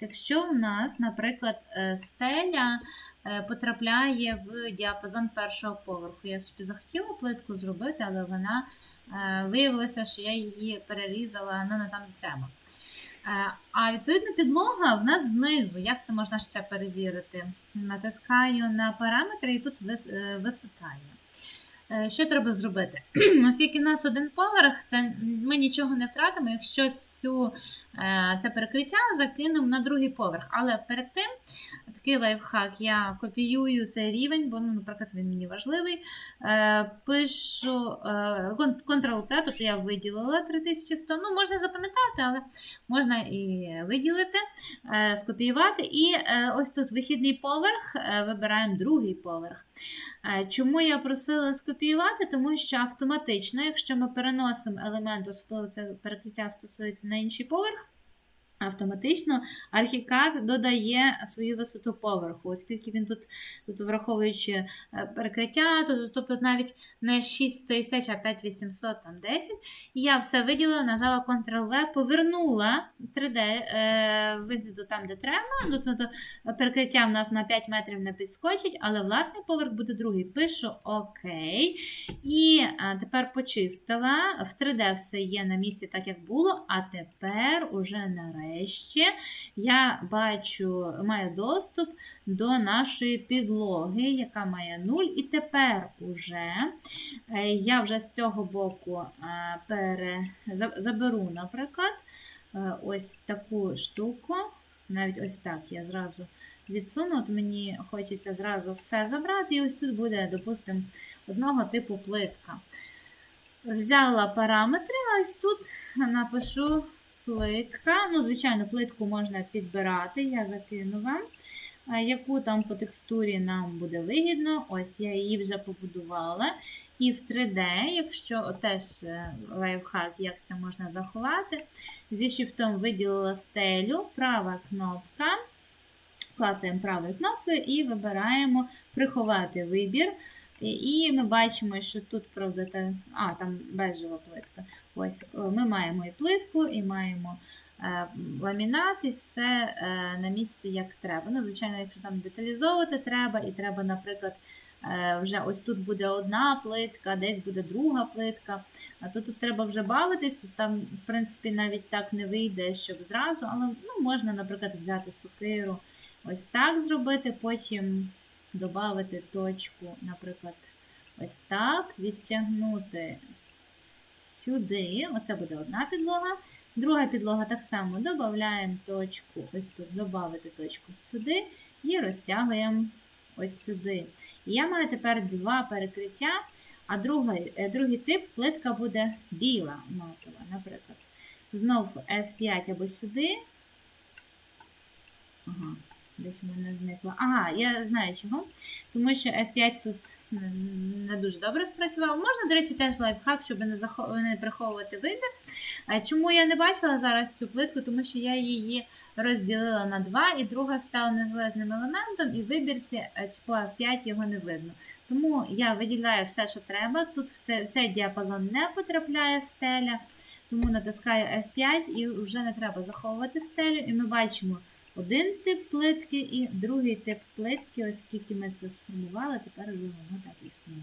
Якщо в нас, наприклад, е, стеля е, потрапляє в діапазон першого поверху, я собі захотіла плитку зробити, але вона е, виявилося, що я її перерізала ну, не там, де треба. А відповідно підлога в нас знизу. Як це можна ще перевірити? Натискаю на параметри і тут вис- висота є. Що треба зробити? Оскільки в нас один поверх, це ми нічого не втратимо, якщо цю, це перекриття закинемо на другий поверх. Але перед тим такий лайфхак, я копіюю цей рівень, бо, ну, наприклад, він мені важливий. Е, Пишу е, Ctrl-C, тобто я виділила 3100. Ну, можна запам'ятати, але можна і виділити, е, скопіювати. І е, ось тут вихідний поверх, е, вибираємо другий поверх. Е, Чому я просила скопіювати? Тому що автоматично, якщо ми переносимо елемент, особливо це перекриття стосується на інший поверх, автоматично архікад додає свою висоту поверху, оскільки він тут, тут враховуючи е, перекриття, то- тобто навіть не 6000, а 5800, там 10. І я все виділила, нажала Ctrl-V, повернула 3D е, вигляду там, де треба. Тут ну, перекриття в нас на 5 метрів не підскочить, але власний поверх буде другий. Пишу ОК. І а, тепер почистила. В 3D все є на місці, так як було. А тепер, уже нарешті, я бачу, маю доступ до нашої підлоги, яка має 0. І тепер уже е, я вже з цього боку пере... заберу, наприклад, е, ось таку штуку. Навіть ось так я зразу відсуну. От мені хочеться зразу все забрати, і ось тут буде, допустимо, одного типу плитка. Взяла параметри, а ось тут напишу плитка. Ну, звичайно, плитку можна підбирати, я закину вам. Яку там по текстурі нам буде вигідно. Ось я її вже побудувала. І в 3D, якщо теж е, лайфхак, як це можна заховати, зі шифтом виділила стелю, права кнопка. Клацаємо правою кнопкою і вибираємо приховати вибір. І- ми бачимо, що тут, правда, та, а, там бежева плитка. Ось е, ми маємо і плитку, і маємо е, ламінат, і все е, на місці як треба. Ну, звичайно, якщо там деталізовувати треба, і треба, наприклад, е, вже ось тут буде одна плитка, десь буде друга плитка. А то тут треба вже бавитись. Там, в принципі, навіть так не вийде, щоб зразу, але ну, можна, наприклад, взяти сокиру. Ось так зробити, потім додати точку, наприклад, ось так, відтягнути сюди. Оце буде одна підлога. Друга підлога так само додаємо точку, ось тут додати точку сюди і розтягуємо ось сюди. І я маю тепер два перекриття, а другий, е, другий тип плитка буде біла матова, наприклад. Знов F5 або сюди. Десь в мене зникла. Ага, я знаю чого. Тому що F5 тут не- не дуже добре спрацював. Можна, до речі, теж лайфхак, щоб не, захо... не приховувати вибір. Чому я не бачила зараз цю плитку? Тому що я її розділила на два, і друга стала незалежним елементом, і вибірці е, по F5 його не видно. Тому я виділяю все, що треба. Тут все, в цей діапазон не потрапляє стеля, тому натискаю F5 і вже не треба заховувати стелю. І ми бачимо один тип плитки і другий тип плитки, оскільки ми це сформували, тепер вже воно так існує.